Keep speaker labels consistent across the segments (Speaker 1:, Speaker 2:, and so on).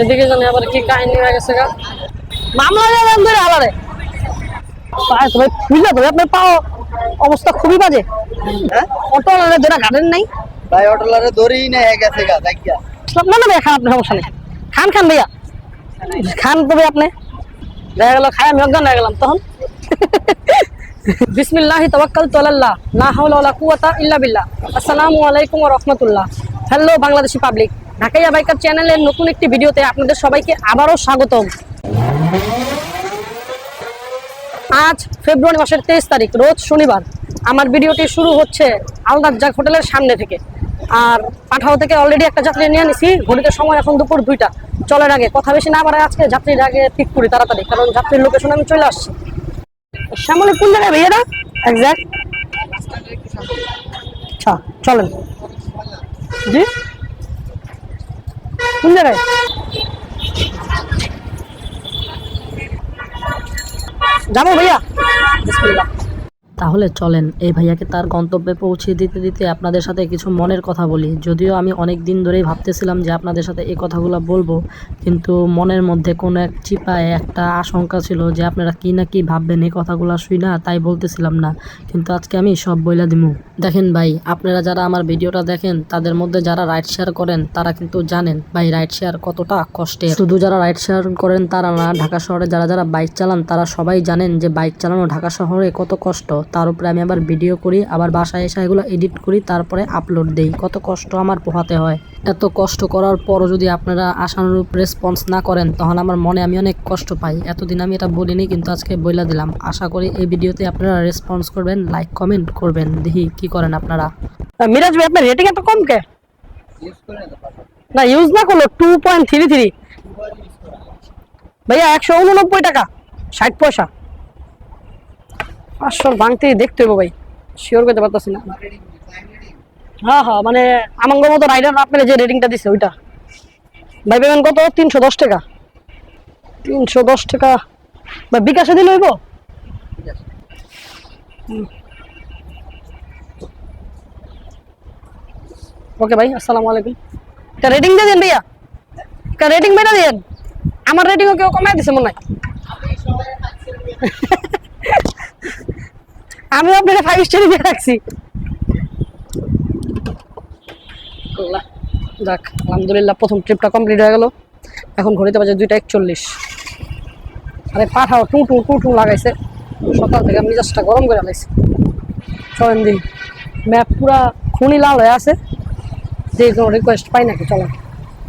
Speaker 1: এদিকে জানি আবার কি কাহিনী হয়ে গেছে গা। মামলা যাবেন ধরে পায়ে তবে বুঝলে তবে আপনার পাও অবস্থা খুবই বাজে।
Speaker 2: হ্যাঁ?
Speaker 1: অটো ধরে গাড়েন নাই।
Speaker 2: ভাই অটোলারে দড়ি নিয়ে গেছে গা দেখিয়া।
Speaker 1: না না খান আপনি সমস্যা নেই। খান খান ভাইয়া। খান তবে আপনি। দেখা গেল খাই আমি অজ্ঞান হয়ে গেলাম তখন। বিসমিল্লাহি তাওয়াক্কালতু আলাল্লাহ লা হাওলা ওয়ালা কুওয়াতা ইল্লা বিল্লাহ। আসসালামু আলাইকুম ওয়া রাহমাতুল্লাহ। Hello Bangladeshi public. Dhakaiya biker চ্যানেলের নতুন একটি ভিডিওতে আপনাদের সবাইকে আবারও স্বাগতম। আজ ফেব্রুয়ারি মাসের তেইশ তারিখ, রোজ শনিবার। আমার ভিডিওটি শুরু হচ্ছে আলদাজ্জাক হোটেলের সামনে থেকে। আর পাঠাও থেকে অলরেডি একটা যাত্রী নিয়ে নিছি। ঘড়িতে সময় এখন দুপুর দুইটা। চলার আগে কথা বেশি না বাড়ায় আজকে যাত্রীর আগে ঠিক করি তাড়াতাড়ি, কারণ যাত্রীর লোকেশনে আমি চলে আসছি। শ্যামলে, কোন জায়গায় ভাইয়ারা একজ্যাক্ট আচ্ছা চলেন। জি? কোন জায়গায়? যাব ভাইয়া। বিসমিল্লাহ
Speaker 3: তাহলে চলেন, এই ভাইয়াকে তার গন্তব্যে পৌঁছে দিতে দিতে আপনাদের সাথে কিছু মনের কথা বলি। যদিও আমি অনেক দিন ধরেই ভাবতেছিলাম যে আপনাদের সাথে এই কথাগুলো বলব, কিন্তু মনের মধ্যে কোনো এক চিপায় একটা আশঙ্কা ছিল যে আপনারা কি না কি ভাববেন, এই কথাগুলো শুই না, তাই বলতেছিলাম না। কিন্তু আজকে আমি সব বইলা দিমু। দেখেন ভাই, আপনারা যারা আমার ভিডিওটা দেখেন, তাদের মধ্যে যারা রাইড শেয়ার করেন, তারা কিন্তু জানেন ভাই রাইড শেয়ার কতটা কষ্টের। শুধু যারা রাইড শেয়ার করেন তারা না, ঢাকা শহরে যারা যারা বাইক চালান, তারা সবাই জানেন যে বাইক চালানো ঢাকা শহরে কত কষ্ট। তার উপরে আমি আবার ভিডিও করি, আবার বাসায় এসে এগুলো এডিট করি, তারপরে আপলোড দেই। কত কষ্ট আমার পোহাতে হয়। এত কষ্ট করার পরও যদি আপনারা আশানুরূপ রেসপন্স না করেন, তখন আমার মনে আমি অনেক কষ্ট পাই। এতদিন আমি এটা বলিনি, কিন্তু আজকে বইলা দিলাম। আশা করি এই ভিডিওতে আপনারা রেসপন্স করবেন লাইক কমেন্ট করবেন। দেখি কি করেন আপনারা।
Speaker 1: মিরাজ ভাই, আপনার রেটিং এত কম কে?
Speaker 2: না
Speaker 1: ইউজ না করল টু পয়েন্ট থ্রি থ্রি ভাইয়া, একশো উননব্বই টাকা, ষাট পয়সা। পাঁচশো ভাঙতেই দেখতে হইব ভাই। শিওর করতে পারতেছি না। হ্যাঁ হ্যাঁ মানে আমাঙ্গ মতো রাইডার আপনার যে রেটিংটা দিছে ওইটা। ভাই পেমেন্ট কত? তিনশো দশ টাকা। তিনশো দশ টাকা। বা বিকাশে দিলে হইব? ওকে ভাই, আসসালামু আলাইকুম। একটা রেটিং দিয়ে দেন ভাইয়া। একটা রেটিং বেটা দেন। আমার রেটিংও কেউ কমাই দিছে মনে হয়। আমি আপনাকে ফাইভ স্টার দিয়ে রাখছি। আল্লাহ, যাক, আলহামদুলিল্লাহ প্রথম ট্রিপটা কমপ্লিট হয়ে গেল। এখন ঘড়িতে বাজে দুইটা একচল্লিশ। আরে পাঠাও, টু টু টু টু লাগাইছে। সকাল থেকে আমি মিজাজটা গরম করে লাগাইছে চলেন দিই ম্যাপ পুরা খুনি লাল হয়ে আছে। যে কোনো রিকোয়েস্ট পাই নাকি, চলেন।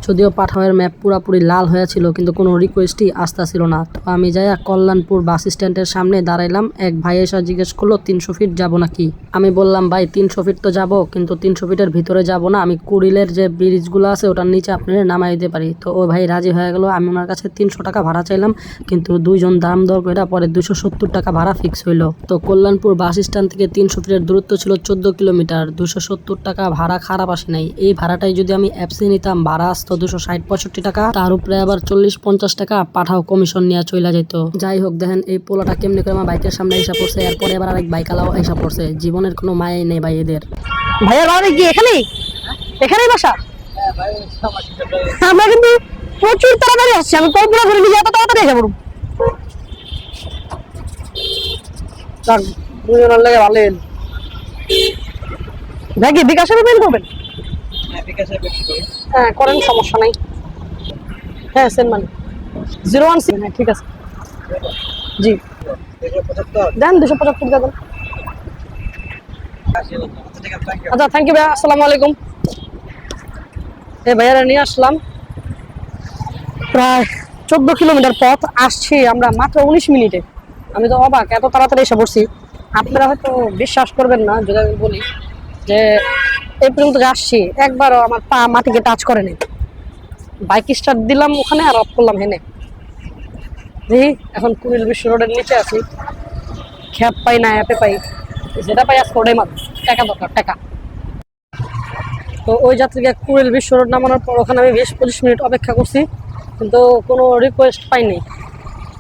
Speaker 3: যদিও পাঠাওয়ের ম্যাপ পুরাপুরি লাল হয়েছিল, কিন্তু কোনো রিকোয়েস্টই আসতে ছিল না। তো আমি যাইয়া কল্যাণপুর বাস স্ট্যান্ডের সামনে দাঁড়াইলাম। এক ভাই এসে জিজ্ঞেস করল, তিনশো ফিট যাব নাকি? আমি বললাম, ভাই, তিনশো ফিট তো যাব, কিন্তু তিনশো ফিটের ভিতরে যাব না। আমি কুড়িলের যে ব্রিজগুলো আছে, ওটার নিচে আপনাদের নামাই দিতে পারি। তো ওই ভাই রাজি হয়ে গেল। আমি ওনার কাছে তিনশো টাকা ভাড়া চাইলাম, কিন্তু দুইজন দাম দর করে পরে দুশো সত্তর টাকা ভাড়া ফিক্স হইল। তো কল্যাণপুর বাস স্ট্যান্ড থেকে তিনশো ফিটের দূরত্ব ছিল চোদ্দ কিলোমিটার। দুশো সত্তর টাকা ভাড়া খারাপ আসে নাই। এই ভাড়াটাই যদি আমি অ্যাপসে নিতাম, ভাড়া আসতো দুশো ষাট পঁয়ষট্টি টাকা। তার উপরে আবার চল্লিশ পঞ্চাশ টাকা পাঠাও কমিশন নিয়ে চলে যেত যাই হোক দেখেন এই পোলাটা কেমনি করে আমার বাইকের সামনে এসে পড়ছে। এরপরে আবার আরেক বাইক আলাও এসে পড়ছে। জীবনের কোনো মায়াই নেই ভাই এদের।
Speaker 1: ভাইয়া বাড়ি কি এখানেই এখানেই বাসা?
Speaker 2: হ্যাঁ আমার
Speaker 1: কিন্তু প্রচুর তাড়াতাড়ি আসছি। আমি কল্পনা করিনি যে এত তাড়াতাড়ি এসে পড়ব যাক দুজনের লেগে ভালো এলো ভাই কি বিকাশে পেমেন্ট করবেন?
Speaker 2: হ্যাঁ বিকাশে বেশি করি।
Speaker 1: হ্যাঁ করেন সমস্যা নাই। হ্যাঁ send money zero one six হ্যাঁ ঠিক আছে। জি। দেন দুশো পঁচাত্তর
Speaker 2: আচ্ছা ইউ
Speaker 1: আচ্ছা থ্যাংক ইউ ভাইয়া আসসালামু আলাইকুম। এই ভাইয়ারা নিয়ে আসলাম। প্রায় চোদ্দ কিলোমিটার পথ আসছি আমরা মাত্র উনিশ মিনিটে। আমি তো অবাক এত তাড়াতাড়ি এসে পড়ছি। আপনারা হয়তো বিশ্বাস করবেন না যদি আমি বলি যে এই পর্যন্ত আসছি, একবারও আমার পা মাটিকে টাচ করে করেনি বাইক স্টার্ট দিলাম ওখানে আর অফ করলাম হেনে। দেখি, এখন কুমিল বিশ্ব রোডের নিচে আছি। খ্যাপ পাই না, অ্যাপে পাই। যেটা পাই আজকে ওটাই মাত্র টাকা দরকার, টাকা। তো ওই যাত্রীকে কুড়িল বিশ্ব রোড নামানোর পর ওখানে আমি বিশ পঁচিশ মিনিট অপেক্ষা করছি, কিন্তু কোনো রিকোয়েস্ট পাইনি।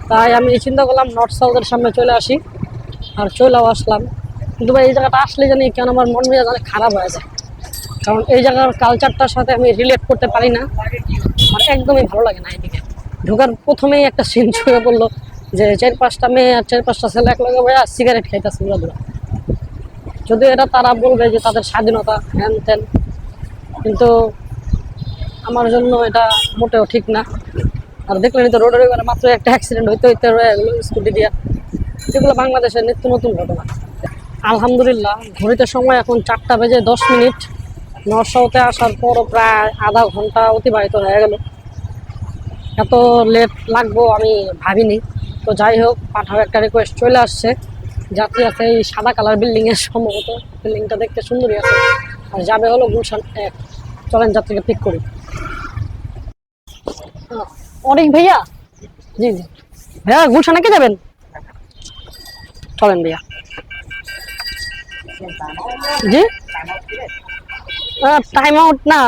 Speaker 1: তাই আমি চিন্তা করলাম নর্থ সাউথের সামনে চলে আসি। আর চলেও আসলাম। কিন্তু ভাই, এই জায়গাটা আসলে জানি কেন আমার মন মেজাজ অনেক খারাপ হয়ে যায়। কারণ এই জায়গার কালচারটার সাথে আমি রিলেট করতে পারি না। আমার একদমই ভালো লাগে না এদিকে। ঢোকার প্রথমেই একটা সিন ছুঁয়ে বলল যে চার পাঁচটা মেয়ে আর চার পাঁচটা ছেলে এক লগে বইয়া সিগারেট খাইতেছে ঘুরা যদি এটা তারা বলবে যে তাদের স্বাধীনতা হ্যান ত্যান কিন্তু আমার জন্য এটা মোটেও ঠিক না। আর দেখলেন তো রোডের এবারে মাত্র একটা অ্যাক্সিডেন্ট হইতে হইতে রয়ে গেলো স্কুটি দিয়া। এগুলো বাংলাদেশের নিত্য নতুন ঘটনা। আলহামদুলিল্লাহ, ঘড়িতে সময় এখন চারটা বেজে দশ মিনিট। নশোতে আসার পর প্রায় আধা ঘণ্টা অতিবাহিত হয়ে গেল। এত লেট লাগবো আমি ভাবিনি। তো যাই হোক, পাঠাও একটা রিকোয়েস্ট চলে আসছে। যাত্রী আছে এই সাদা কালার বিল্ডিং এর সম্ভবত। বিল্ডিংটা দেখতে সুন্দরই আছে। আর যাবে হলো গুলশান এক। চলেন যাত্রীকে পিক করি। অনেক ভাইয়া? জি জি। ভাইয়া, গুলশানে কে যাবেন? চলেন ভাইয়া। জি? টাইম আউট না।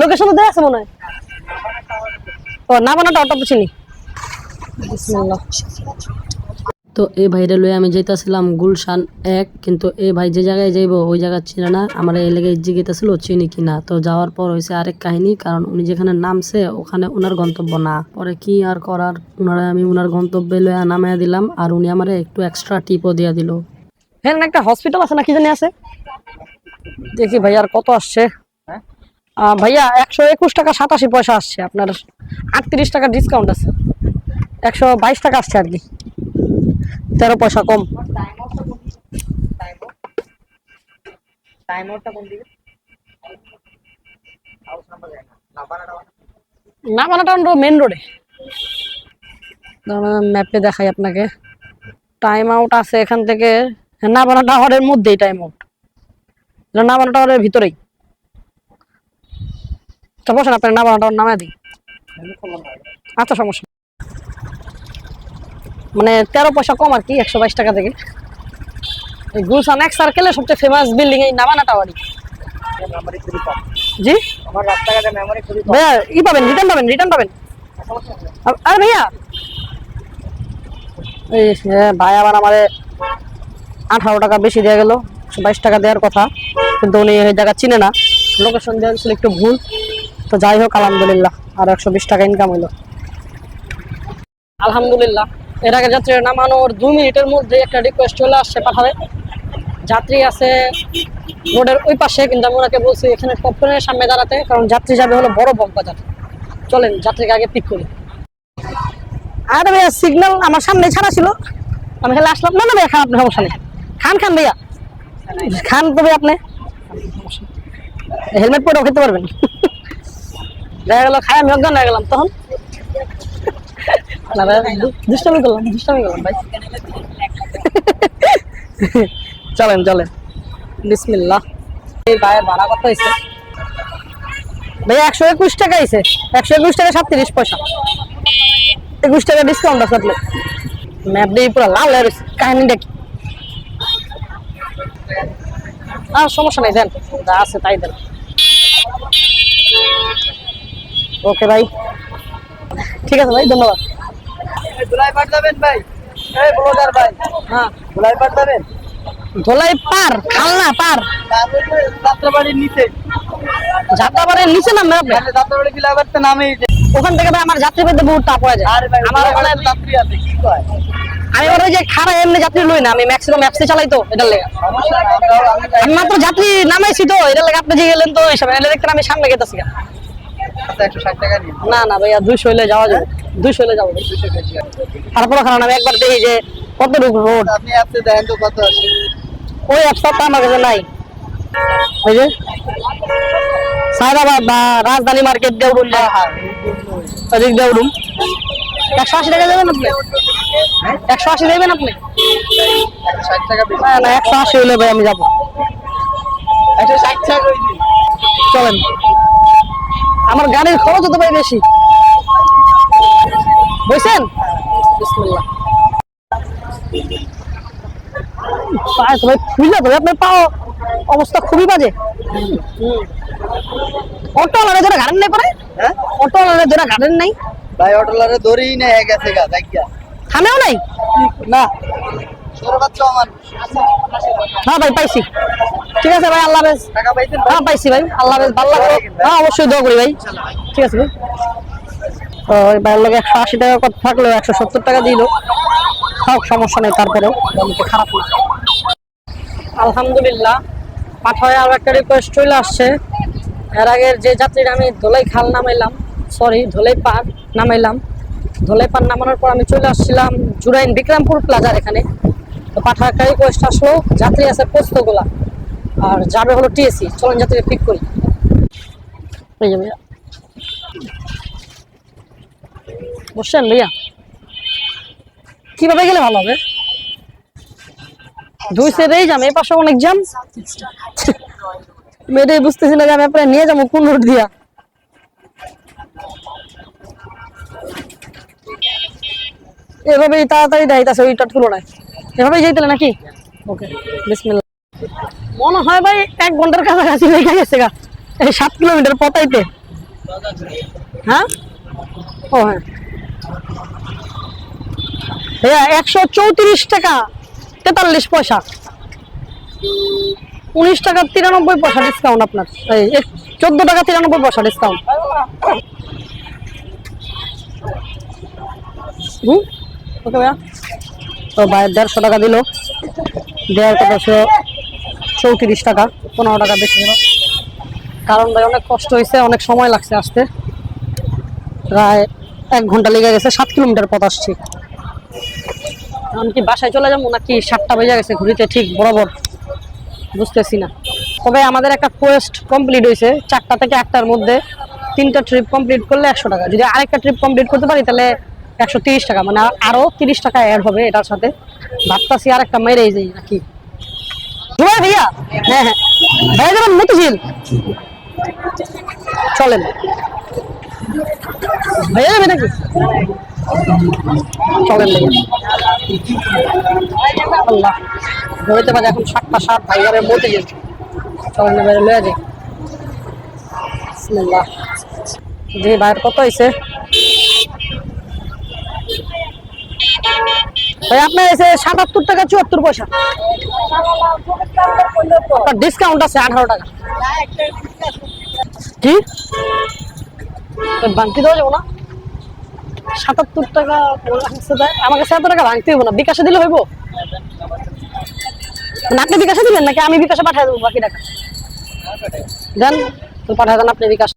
Speaker 1: লোকেশন তো দেওয়া আছে মনে হয়। ও না বানাটা অটো চিনি
Speaker 3: তো এই ভাইরে লয়ে আমি যাইতাছিলাম গুলশান এক কিন্তু এই ভাই যে জায়গায় যাইব ওই জায়গা চিনে না। আমার এই লেগে জিজ্ঞেতাছিল চিনি কিনা। তো যাওয়ার পর হয়েছে আরেক কাহিনী কারণ উনি যেখানে নামছে ওখানে ওনার গন্তব্য না। পরে কি আর করার? ওনারা আমি ওনার গন্তব্যে লয়ে নামাইয়া দিলাম আর উনি আমার একটু এক্সট্রা টিপও দিয়া দিল।
Speaker 1: হ্যাঁ একটা হসপিটাল আছে না কি জানি আছে? দেখি ভাইয়া আর কত আসছে?
Speaker 2: হ্যাঁ?
Speaker 1: ভাইয়া একশো একুশ টাকা সাতাশি পয়সা আসছে। আপনার আটত্রিশ টাকা ডিসকাউন্ট আছে। একশো বাইশ টাকা আসছে আর কি। তেরো পয়সা কম।
Speaker 2: টাইম আউটটা কোন দিকে? হাউস নাম্বার যায় না। না বানাটা
Speaker 1: না মানে টাউন মেন রোডে ম্যাপে দেখাই আপনাকে। টাইম আউট আছে এখান থেকে। নাবানা টাওয়ারের মধ্যেই টাইম আউট নাবানা টাওয়ারের ভিতরেই। তো বসেন আপনার নাবানা টাওয়ার নামায় দিই। আচ্ছা সমস্যা মানে তেরো পয়সা কম আর কি, একশো বাইশ টাকা থেকে গুলশান এক সার্কেলে সবচেয়ে ফেমাস বিল্ডিং এই নাবানা টাওয়ারই জি? ভাইয়া, ই পাবেন রিটার্ন পাবেন রিটার্ন পাবেন। আরে ভাইয়া! এই ভাই আবার আমারে আঠারো টাকা বেশি দেওয়া গেল বাইশ টাকা দেওয়ার কথা। কিন্তু উনি জায়গা চিনে না। লোকেশন দেওয়া ছিল একটু ভুল। তো যাই হোক, আলহামদুলিল্লাহ। আর একশো বিশ টাকা ইনকাম হইল। আলহামদুলিল্লাহ। এর আগে যাত্রী নামানোর দুই মিনিটের মধ্যে একটা রিকোয়েস্ট চলে আসছে পাঠাবে। যাত্রী আছে রোডের ওই পাশে, কিন্তু আমি ওনাকে বলছি এখানে পপকর্নের সামনে দাঁড়াতে, কারণ যাত্রী যাবে হলো বড় বকবাজার চলেন, যাত্রীকে আগে পিক করি। আরে ভাইয়া সিগন্যাল আমার সামনে ছাড়া ছিল। আমি খালি আসলাম। না না ভাইয়া খান আপনি সমস্যা নেই। খান খান ভাইয়া। খান তবে আপনি। হেলমেট পরেও খেতে পারবেন? দেখা গেল, খায় আমি অজ্ঞান হয়ে গেলাম, তখন? ভাই দুষ্টামি করলাম দুষ্টামি করলাম, ভাই। চলেন চলেন। বিসমিল্লাহ। এই ভাইয়ের ভাড়া কত হয়েছে? ভাইয়া একশো একুশ টাকা হয়েছে। একশো একুশ টাকা সাতত্রিশ পয়সা। একুশ টাকা ডিসকাউন্ট আছে আপনার। ম্যাপ দিয়ে পুরো লাল কাহিনীটা কি? আর সমস্যা নেই দেন যা আছে তাই দেন। ওকে ভাই। ঠিক আছে ভাই ধন্যবাদ।
Speaker 2: যাবেন ভাই? এই ব্লগার ভাই।
Speaker 1: হ্যাঁ।
Speaker 2: ধুলাই পাট যাবেন?
Speaker 1: ধোলাই পার খালনা পার
Speaker 2: যাত্রাবাড়ির নিচে।
Speaker 1: যাত্রাবাড়ির নিচে নামবে আপনি?
Speaker 2: যাত্রাবাড়ি ফ্লাইওভারটা নামেই
Speaker 1: ওখান থেকে ভাই আমার যাত্রী পেতে বহুত টাপ হয়ে যায়। আমার ওখানে
Speaker 2: যাত্রী আছে কি কয়?
Speaker 1: আমি ওই যে খারাপ এমনি যাত্রী লই না, আমি ম্যাক্সিমাম অ্যাপসে চালাই তো, এটার লেগে
Speaker 2: আমি
Speaker 1: মাত্র যাত্রী নামাইছি তো, এটার লেগে আপনি যে গেলেন তো এইসব এটা দেখতে আমি সামনে গেতেছি
Speaker 2: 160 টাকা নিন।
Speaker 1: না না ভাইয়া, দুইশো হইলে যাওয়া যাবে, দুইশো হইলে যাব।
Speaker 2: দুশো।
Speaker 1: তারপরে কারণ আমি একবার দেখি যে কতটুকু রোড
Speaker 2: আপনি অ্যাপসে দেখেন তো কত আছে
Speaker 1: ওই অ্যাপসটা আমার কাছে নাই ওই যে, সায়দাবাদ বা রাজধানী মার্কেট দেউরুম দেউরুম একশো আশি টাকা দেবেন আপনি একশো আশি দেবেন আপনি?
Speaker 2: 160 টাকা বেশি
Speaker 1: না, একশো আশি হলে ভাই আমি যাব।
Speaker 2: 160 টাকা করে দিন
Speaker 1: চলেন। আমার গাড়ির খরচ তো ভাই বেশি। বুঝছেন পায়ে আপনার অবস্থা খুবই বাজে। অটো নাই
Speaker 2: হ্যাঁ
Speaker 1: অটো গাড়েন নাই?
Speaker 2: ভাই অটোলারে দড়ি না হয়ে গেছে গা, দেখিয়া।
Speaker 1: থামেও নাই? না। হ্যাঁ ভাই পাইছি। ঠিক আছে ভাই আল্লাহ হাফেজ। হ্যাঁ পাইছি ভাই আল্লাহ হাফেজ। ভালো লাগল। হ্যাঁ অবশ্যই দোয়া করি ভাই। ঠিক আছে ভাই। তো ওই ভাইয়ের লোক একশো আশি টাকা কত থাকলেও একশো সত্তর টাকা দিল। হোক সমস্যা নেই তারপরেও। খারাপ আলহামদুলিল্লাহ পাঠায় আরও একটা রিকোয়েস্ট চলে আসছে। এর আগের যে যাত্রীরা আমি ধোলাই খাল নামাইলাম সরি ধোলাই পার নামাইলাম। ধোলাই পার নামানোর পর আমি চলে আসছিলাম জুরাইন বিক্রমপুর প্লাজার এখানে। তো পাঠা একটা রিকোয়েস্ট আসলো, যাত্রী আছে পোস্তগোলা। আর যাবে হলো টিএসি চলেন যাত্রী পিক করি। বসছেন ভাইয়া? কীভাবে গেলে ভালো হবে? দুই এই যাম এই পাশে অনেক জ্যাম। আমি এটাই বুঝতেছি না যে আমি আপনার নিয়ে যাব কোন রোড দিয়া। এভাবেই তাড়াতাড়ি দেখাইতেছে ওইটার তুলনায় এভাবেই যাইতে নাকি? ওকে বিসমিল্লাহ। মনে হয় ভাই এক ঘণ্টার কাছাকাছি লেগে গেছে গা। এই সাত কিলোমিটার পতাইতে হ্যাঁ? ও হ্যাঁ। ভাইয়া একশো চৌত্রিশ টাকা, তেতাল্লিশ পয়সা। উনিশ টাকা তিরানব্বই পয়সা ডিসকাউন্ট আপনার। এই চোদ্দ টাকা তিরানব্বই পয়সা ডিসকাউন্ট হুম? ওকে ভাইয়া? তো ভাই দেড়শো টাকা দিল। দেড় ছিল চৌত্রিশ টাকা, পনেরো টাকা বেশি দিল। কারণ ভাই অনেক কষ্ট হয়েছে, অনেক সময় লাগছে আসতে। প্রায় এক ঘণ্টা লেগে গেছে, সাত কিলোমিটার পথ আসছি। কি বাসায় চলে যাব নাকি সাতটা বেজে গেছে ঘুরিতে ঠিক বরাবর। বুঝতেছি না। তবে আমাদের একটা কোয়েস্ট কমপ্লিট হয়েছে, চারটা থেকে আটটার মধ্যে তিনটা ট্রিপ কমপ্লিট করলে একশো টাকা। যদি আরেকটা ট্রিপ কমপ্লিট করতে পারি, তাহলে একশো তিরিশ টাকা মানে আরও তিরিশ টাকা অ্যাড হবে এটার সাথে। ভাবতাছি আর একটা মেরেই যাই নাকি। ভাইয়া? হ্যাঁ হ্যাঁ। ভাইয়া যাবেন মতিঝিল? চলেন। ভাইয়া যাবে নাকি? চলেন ভাইয়া। আল্লাহ ধরতে পারে এখন সাতটা সাত মধ্যে গেছে চলেন এবারে লয়ে যাই। বিসমিল্লাহ। কত হয়েছে আপনার এসে সাতাত্তর টাকা চুয়াত্তর পয়সা। ডিসকাউন্ট আছে আঠারো টাকা। কি? বাংতি দেওয়া যাব না? সাতাত্তর টাকা তাই আমার কাছে এত টাকা ভাঙতে হইব না। বিকাশে দিলে হইব? মানে আপনি বিকাশে দিবেন নাকি আমি বিকাশে পাঠিয়ে দেবো বাকি টাকা? দেন তো পাঠিয়ে দেন আপনি বিকাশ।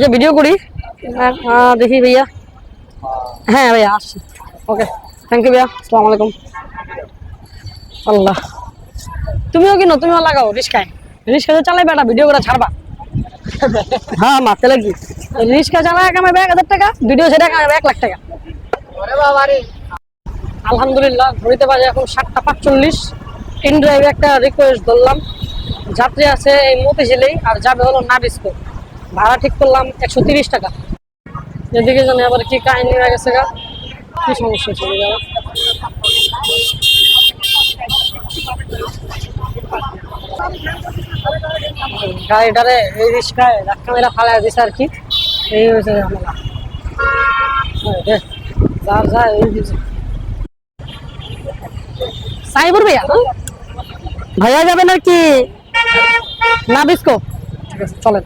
Speaker 1: যে ভিডিও করি। দেখি ভাইয়া। হ্যাঁ ভাইয়া আসছি। ওকে থ্যাংক ইউ ভাইয়া আসসালামু আলাইকুম। আল্লাহ। তুমিও কিনো তুমিও লাগাও রিস্কায়? রিস্কা তো চালাই বেটা ভিডিও করে ছাড়বা। হ্যাঁ মা তাহলে কি রিস্কা চালায় কামাবে এক হাজার টাকা ভিডিও সেটা কামাবে এক লাখ টাকা। আলহামদুলিল্লাহ ঘড়িতে পারে এখন সাতটা পাঁচচল্লিশ। ইন ড্রাইভে একটা রিকোয়েস্ট ধরলাম। যাত্রী আছে এই মতিঝিলেই আর যাবে হলো নাবিস্কো। ভাড়া ঠিক করলাম একশো তিরিশ টাকা। এদিকে জানি আবার কি কাহিনী হয়ে গেছে গা? কি সমস্যা ছিল গা গাড়িটারে এই রিক্সায় ধাক্কা মেরা ফালাই দিছে আর কি। এই হয়েছে ঝামেলা। এই যার যায় এই দিছে সাইবুর ভাইয়া ভাইয়া যাবেন আর কি? না বিস্কো। ঠিক আছে চলেন।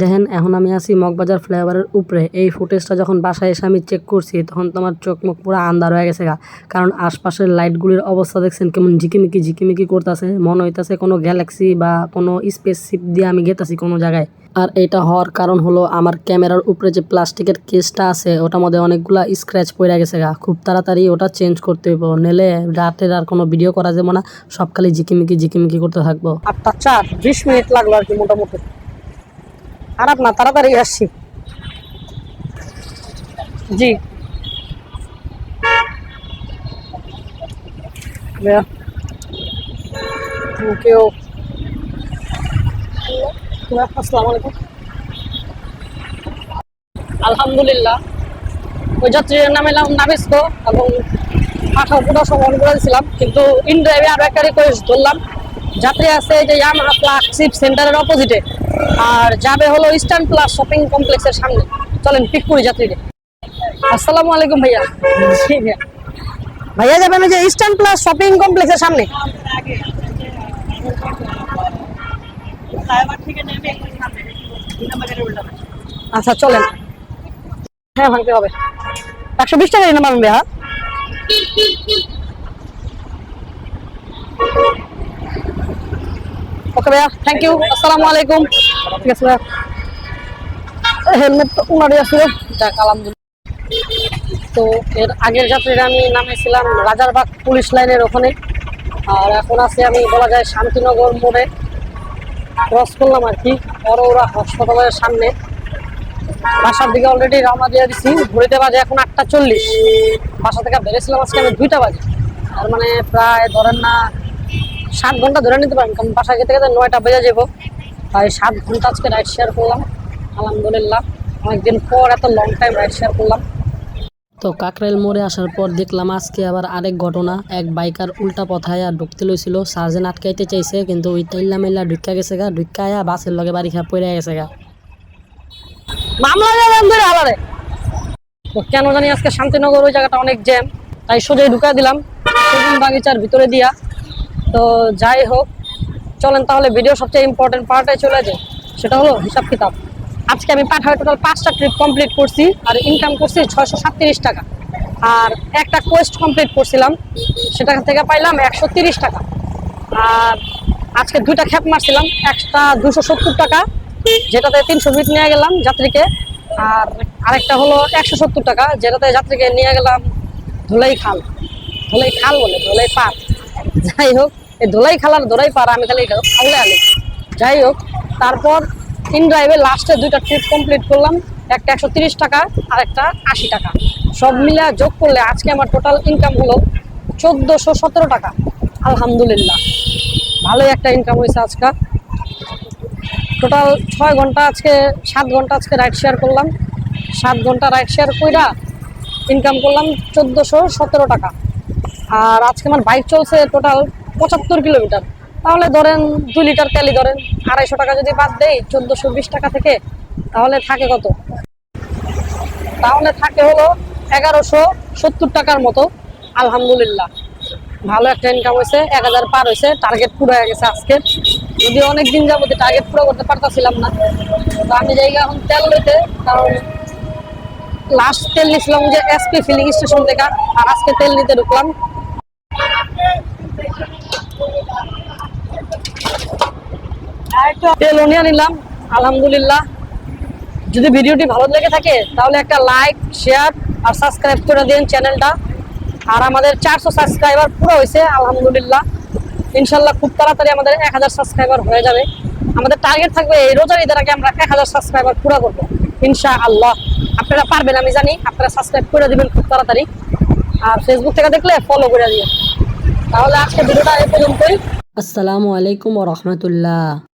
Speaker 3: দেখেন, এখন আমি আছি মগবাজার ফ্লাইওভারের উপরে। এই ফুটেজটা যখন বাসায় এসে আমি চেক করছি, তখন তো আমার চোখ মুখ পুরো আন্ধার হয়ে গেছে গা। কারণ আশপাশের লাইটগুলির অবস্থা দেখছেন, কেমন ঝিকিমিকি ঝিকিমিকি করতেছে। মনে হইতাছে কোনো গ্যালাক্সি বা কোনো স্পেসশিপ দিয়ে আমি গেতাছি কোনো জায়গায়। আর এটা হওয়ার কারণ হলো আমার ক্যামেরার উপরে যে প্লাস্টিকের কেসটা আছে, ওটার মধ্যে অনেকগুলা স্ক্র্যাচ পড়ে গেছে গা। খুব তাড়াতাড়ি ওটা চেঞ্জ করতে হইব। নেলে রাতের আর কোনো ভিডিও করা যাবে না, সব খালি ঝিকিমিকি ঝিকিমিকি করতে থাকব।
Speaker 1: আটটা চার বিশ মিনিট লাগল আর কি মোটামুটি। খারাপ না, তাড়াতাড়ি আসছি। জি। ইউ আসসালামু আলাইকুম। আলহামদুলিল্লাহ। ওই যাত্রীর নামে নাম নাবিস্কো এবং পাঠা পুরো সময় করে দিয়েছিলাম কিন্তু ইন ড্রাইভে আরও একটা রিকোয়েস্ট ধরলাম। যাত্রী আছে যে ইয়ামাহা ফ্ল্যাগশিপ সেন্টারের অপোজিটে আর যাবে হলো ইস্টার্ন প্লাস শপিং কমপ্লেক্সের সামনে। চলেন পিক করি যাত্রীদের। আসসালামু আলাইকুম ভাইয়া। ভাইয়া। ভাইয়া যাবেন যে ইস্টার্ন প্লাস শপিং কমপ্লেক্সের সামনে। আচ্ছা চলেন। হ্যাঁ ভাঙতে হবে। একশো বিশ টাকা নামাবেন ভাইয়া। ওকে ভাইয়া থ্যাংক ইউ আসসালামু আলাইকুম। ঠিক আছে ভাইয়া। হেলমেট তো উনারই আছে যাক, আলহামদুলিল্লাহ। তো এর আগের যাত্রীরা আমি নামেছিলাম রাজারবাগ পুলিশ লাইনের ওখানে। আর এখন আছে আমি, বলা যায়, শান্তিনগর মোড়ে। ক্রস করলাম আর কি ওরা হাসপাতালের সামনে। বাসার দিকে অলরেডি রওনা দিয়ে দিছি। ঘুরিতে বাজে এখন আটটা চল্লিশ। বাসা থেকে বেরিয়েছিলাম আজকে আমি দুইটা বাজে। আর মানে প্রায়, ধরেন না সাত ঘণ্টা ধরে নিতে পারেন কারণ বাসা যেতে গেতে নয়টা বেজে যাব। তাই সাত ঘণ্টা আজকে রাইড শেয়ার করলাম। আলহামদুলিল্লাহ অনেকদিন পর এত লং টাইম রাইড শেয়ার করলাম।
Speaker 3: তো কাকরাইল মোড়ে আসার পর দেখলাম আজকে আবার আরেক ঘটনা। এক বাইকার উল্টা পথায় আর ঢুকতে লইছিল সার্জেন আটকাইতে চাইছে কিন্তু ওই তাইল্লা মাইল্লা ঢুকা গেছে গা ঢুকায়া বাসের লগে বাড়ি খা পড়ে গেছে গা।
Speaker 1: মামলা যাবেন ধরে আলারে তো কেন জানি আজকে শান্তিনগর ওই জায়গাটা অনেক জ্যাম তাই সোজাই ঢুকা দিলাম। বাগিচার ভিতরে দিয়া তো যাই হোক, চলেন তাহলে ভিডিও সবচেয়ে ইম্পর্টেন্ট পার্টে চলে যায় সেটা হলো হিসাব কিতাব। আজকে আমি পাঠায় টোটাল পাঁচটা ট্রিপ কমপ্লিট করছি আর ইনকাম করছি ছয়শো সাতত্রিশ টাকা। আর একটা কোয়েস্ট কমপ্লিট করছিলাম, সেটা থেকে পাইলাম একশো তিরিশ টাকা। আর আজকে দুইটা খ্যাপ মারছিলাম, একটা দুশো সত্তর টাকা, যেটাতে তিনশো ফিট নিয়ে গেলাম যাত্রীকে। আর আরেকটা হলো একশো সত্তর টাকা, যেটাতে যাত্রীকে নিয়ে গেলাম ধুলাই খাল। ধুলাই খাল বলে, ধুলাই পার যাই হোক এই ধুলাই খাল আর ধুলাই পার আমি খালি আউলে আলি যাই হোক, তারপর ইন ড্রাইভে লাস্টে দুইটা ট্রিপ কমপ্লিট করলাম। একটা একশো তিরিশ টাকা, আর একটা আশি টাকা। সব মিলে যোগ করলে আজকে আমার টোটাল ইনকাম হলো চোদ্দোশো সতেরো টাকা। আলহামদুলিল্লাহ। ভালোই একটা ইনকাম হয়েছে আজকে। টোটাল ছয় ঘণ্টা আজকে, সাত ঘণ্টা আজকে রাইড শেয়ার করলাম। সাত ঘণ্টা রাইড শেয়ার কইরা ইনকাম করলাম চোদ্দোশো সতেরো টাকা। আর আজকে আমার বাইক চলছে টোটাল পঁচাত্তর কিলোমিটার। তাহলে ধরেন দুই লিটার তেলই ধরেন, আড়াইশো টাকা যদি বাদ দেই, চোদ্দোশো বিশ টাকা থেকে, তাহলে থাকে কত? তাহলে থাকে হলো এগারোশো সত্তর টাকার মতো, আলহামদুলিল্লাহ। ভালো একটা ইনকাম হয়েছে, এক হাজার পার হয়েছে টার্গেট পুরো হয়ে গেছে আজকে যদি অনেক দিন যাব টার্গেট পুরো করতে পারতাছিলাম না, তো আমি জায়গা এখন তেল লইতে, কারণ লাস্ট তেল নিয়েছিলাম যে এসপি ফিলিং স্টেশন থেকে, আর আজকে তেল নিতে ঢুকলাম। তেল নিয়ে নিলাম, আলহামদুলিল্লাহ। যদি ভিডিওটি ভালো লেগে থাকে, তাহলে একটা লাইক শেয়ার আর সাবস্ক্রাইব করে দিন চ্যানেলটা। আর আমাদের চারশো সাবস্ক্রাইবার পুরো হয়েছে, আলহামদুলিল্লাহ। ইনশাল্লাহ খুব তাড়াতাড়ি আমাদের এক হাজার সাবস্ক্রাইবার হয়ে যাবে। আমাদের টার্গেট থাকবে এই রোজার ঈদের আগে আমরা এক হাজার সাবস্ক্রাইবার পুরো করব ইনশা আল্লাহ আপনারা পারবেন, আমি জানি, আপনারা সাবস্ক্রাইব করে দিবেন খুব তাড়াতাড়ি। আর ফেসবুক থেকে দেখলে ফলো করে দিবেন। তাহলে আজকে ভিডিওটা এই পর্যন্তই।
Speaker 3: আসসালামু আলাইকুম রহমতুল্লাহ।